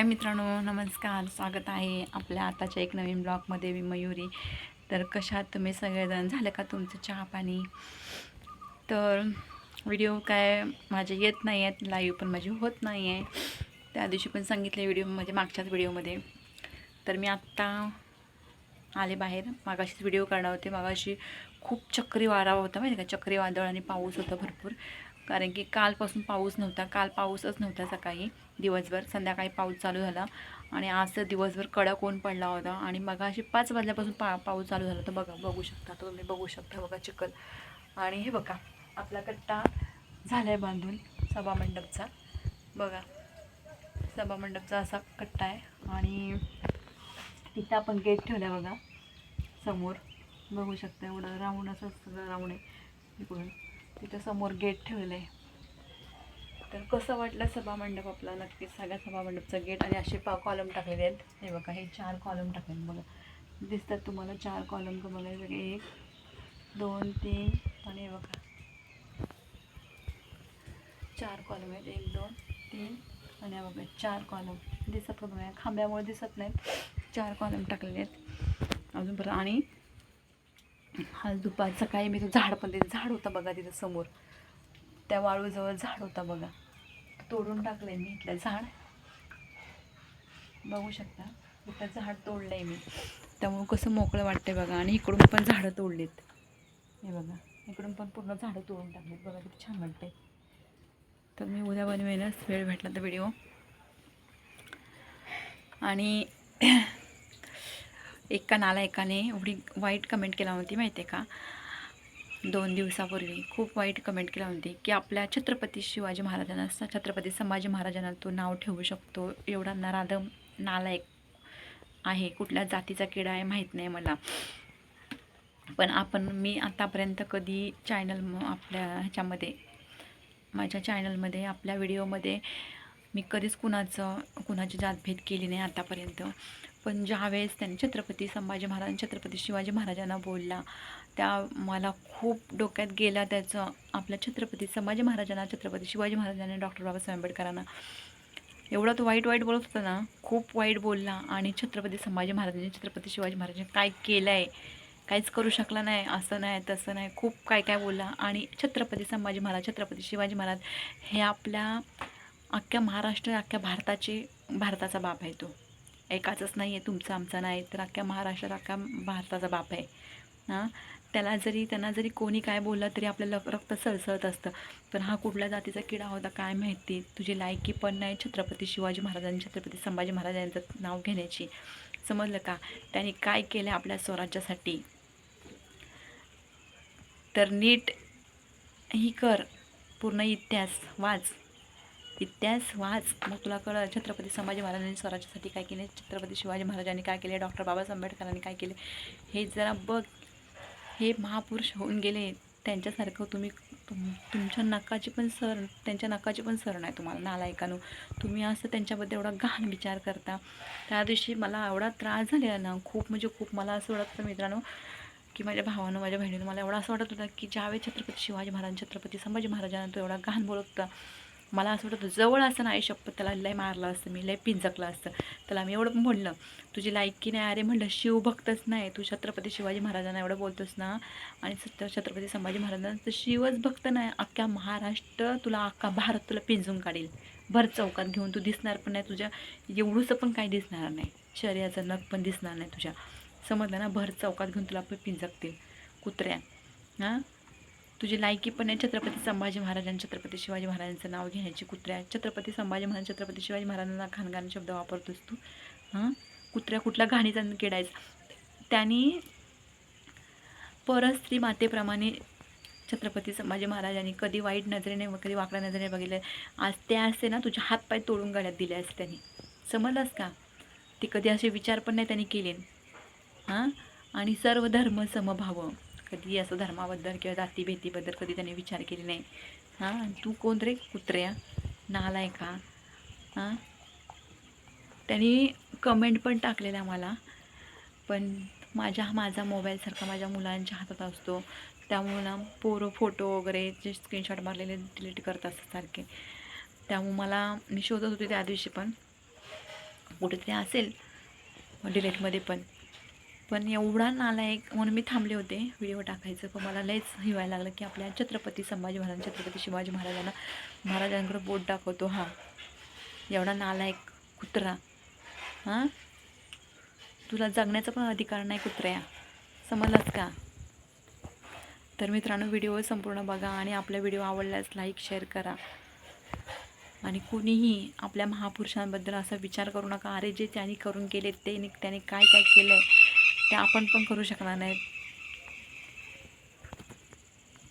हाय मित्रांनो नमस्कार. स्वागत आहे आपल्या आताच्या एक नवीन ब्लॉगमध्ये मी मयुरी. तर कशात तुम्ही सगळेजण झालं का तुमचं चहा पाणी? तर व्हिडिओ काय माझे येत नाही आहेत लाईव्ह पण माझी होत नाही आहे त्या दिवशी पण सांगितले व्हिडिओ म्हणजे मागच्याच व्हिडिओमध्ये तर मी आत्ता आले बाहेर. मागाशीच व्हिडिओ करणार होते. मागाशी खूप चक्रीवारा होता माहिती का? चक्रीवादळ आणि पाऊस होता भरपूर. कारण की कालपासून पाऊस नव्हता. काल पाऊसच नव्हता सकाळी. दिवसभर संध्याकाळी पाऊस चालू झाला. आणि आज तर दिवसभर कडक ऊन पडला होता. आणि मग अशी पाच वाजल्यापासून पा पाऊस चालू झाला तर बघा बघू शकता तो तुम्ही बघू शकता बघा चिखल. आणि हे बघा आपला कट्टा झाला आहे बांधून सभामंडपचा बघा सभामंडपचा असा कट्टा आहे. आणि तिथं आपण गेट ठेवला आहे बघा समोर. बघू शकता एवढं राऊंड असं सगळं राऊंड आहे. इकडून. तिथं समोर गेट ठेवलं आहे तर कसं वाटलं सभामंडप आपला? नक्कीच सगळ्या सभामंडपचं गेट आणि असे पा कॉलम टाकलेले आहेत. हे बघा हे चार कॉलम टाकले बघा. दिसतात तुम्हाला चार कॉलम का बघा एक दोन तीन आणि हे बघा. चार कॉलम आहेत. एक दोन तीन आणि हे बघा चार कॉलम दिसत का बघा खांब्यामुळे दिसत नाहीत. चार कॉलम टाकलेले आहेत. अजून परत आणि आज दुपार सकाळी मी तो झाड पण तिथे झाड होता बघा तिथं समोर. त्या वाळूजवळ झाड होता बघा. तोडून टाकलंय मी इथलं झाड. बघू शकता इथं झाड तोडलंय मी. त्यामुळं कसं मोकळं वाटतंय बघा. आणि इकडून पण झाडं तोडलीत. हे बघा इकडून पण पूर्ण झाडं तोडून टाकलीत. बघा किती छान वाटतंय. तर मी उद्या बनवेनच. वेळ भेटला तर व्हिडिओ. आणि एका नालायकाने एवढी वाईट कमेंट केला होती माहिती आहे का? दोन दिवसापूर्वी खूप वाईट कमेंट केला होती की आपल्या छत्रपती शिवाजी महाराजांना छत्रपती संभाजी महाराजांना तो नाव ठेवू शकतो? एवढा नरादम नालायक आहे. कुठल्या जातीचा किडा आहे माहीत नाही मला. पण आपण मी आतापर्यंत कधी चॅनल आपल्या ह्याच्यामध्ये माझ्या चॅनलमध्ये आपल्या व्हिडिओमध्ये मी कधीच कुणाचं कुणाची जातभेद केली नाही आतापर्यंत. पण ज्यावेळेस त्यांनी छत्रपती संभाजी महाराज छत्रपती शिवाजी महाराजांना बोलला त्या मला खूप डोक्यात गेला त्याचं आपल्या छत्रपती संभाजी महाराजांना छत्रपती शिवाजी महाराजांना डॉक्टर बाबासाहेब आंबेडकरांना. एवढा तो वाईट वाईट बोलत होता ना खूप वाईट बोलला आणि छत्रपती संभाजी महाराजांनी छत्रपती शिवाजी महाराजांनी काय केलं आहे काहीच करू शकला नाही असं नाही तसं नाही खूप काय काय बोलला. आणि छत्रपती संभाजी महाराज छत्रपती शिवाजी महाराज हे आपल्या अख्ख्या महाराष्ट्र अख्ख्या भारताचे भारताचा बाप आहे तो. एकाचंच नाही आहे तुमचा आमचा नाही. तर अख्ख्या महाराष्ट्रात अख्ख्या भारताचा बाप आहे. हां? त्याला जरी त्यांना जरी कोणी काय बोललं तरी आपल्याला रक्त सळसळत असतं. पण हा कुठल्या जातीचा किडा होता काय माहिती? तुझी लायकी पण नाही छत्रपती शिवाजी महाराजांनी छत्रपती संभाजी महाराजांचं नाव घेण्याची. समजलं का? त्यांनी काय केलं आपल्या स्वराज्यासाठी? तर नीट ही कर. पूर्ण इतिहास वाच. इतिहास वाच. मग तुला कळलं छत्रपती संभाजी महाराजांनी स्वराज्यासाठी काय केले? छत्रपती शिवाजी महाराजांनी काय केले? डॉक्टर बाबासाहेब आंबेडकरांनी काय केले? हे जरा बघ. हे महापुरुष होऊन गेले त्यांच्यासारखं तुम्ही तुम तुमच्या नकाची पण सर त्यांच्या नकाची पण सर नाही तुम्हाला नालायकानं. तुम्ही असं त्यांच्याबद्दल एवढा घाण विचार करता. त्या दिवशी मला एवढा त्रास झालेला ना खूप म्हणजे खूप मला असं वाटतं मित्रांनो की माझ्या भावानं माझ्या बहिणीनं मला एवढं असं वाटत होतं की ज्यावेळी छत्रपती शिवाजी महाराज छत्रपती संभाजी महाराजांना तो एवढा घाण बोलत होता मला असं वाटतं जवळ असं नाही शपथ त्याला लय मारलं असतं मी लय पिंजकलं असतं. त्याला मी एवढं म्हणलं तुझी लायकी नाही? अरे म्हणलं शिवभक्तच नाही तू छत्रपती शिवाजी महाराजांना एवढं बोलतोस ना आणि सत्य छत्रपती संभाजी महाराजांना तर शिवच भक्त नाही. अख्ख्या महाराष्ट्र तुला अख्खा भारत तुला पिंजून काढेल. भर चौकात घेऊन तू दिसणार पण नाही तुझ्या एवढंसं पण काही दिसणार नाही. शरीराचं नख पण दिसणार नाही तुझ्या. समजलं ना? भर चौकात घेऊन तुला पिंजकतील. कुत्र्या हां? तुझी लायकी पण आहे छत्रपती संभाजी महाराजांनी छत्रपती शिवाजी महाराजांचं नाव घेण्याची कुत्र्या. छत्रपती संभाजी महाराज छत्रपती शिवाजी महाराजांना घाणघाण शब्द वापरतोस तू. हां? कुत्र्या कुठल्या घाणीचा किडायचं? त्यांनी परस्त्री मातेप्रमाणे छत्रपती संभाजी महाराजांनी कधी वाईट नजरेने कधी वाकड्या नजरेने बघितले. आज ते असते ना तुझे हातपाय तोडून गाड्यात दिले असते त्यांनी. समजलंस का? ते कधी असे विचार पण नाही त्यांनी केले. हां? आणि सर्व धर्म समभाव. कधी असं धर्माबद्दल किंवा जातीभेतीबद्दल कधी त्यांनी विचार केले नाही. हां तू कोण रे? कुत्र्या नालाय का? हां? त्यांनी कमेंट पण टाकलेल्या मला पण माझ्या माझा मोबाईलसारखा माझ्या मुलांच्या हातात असतो. त्यामुळं ना पोरं फोटो वगैरे जे स्क्रीनशॉट मारलेले डिलीट करत असतात सारखे. त्यामुळं मला मी शोधत होते त्या दिवशी पण. कुठेतरी असेल. डिलेटमध्ये पण. पण एवढा नालायक म्हणून मी थांबले होते. व्हिडिओ टाकायचं. पण मला लयच हिवायला लागलं की आपल्या छत्रपती संभाजी महाराज छत्रपती शिवाजी महाराजांना महाराजांकडे बोट दाखवतो. हा. एवढा नालायक कुत्रा. हां? तुला जगण्याचा पण अधिकार नाही कुत्र्या. समजलास का? तर मित्रांनो व्हिडिओ संपूर्ण बघा आणि आपला व्हिडिओ आवडल्यास लाईक शेअर करा. आणि कुणीही आपल्या महापुरुषांबद्दल असा विचार करू नका. अरे जे त्यांनी करून गेले ते त्यांनी काय काय केलं आहे ते आपण पण करू शकणार नाहीत.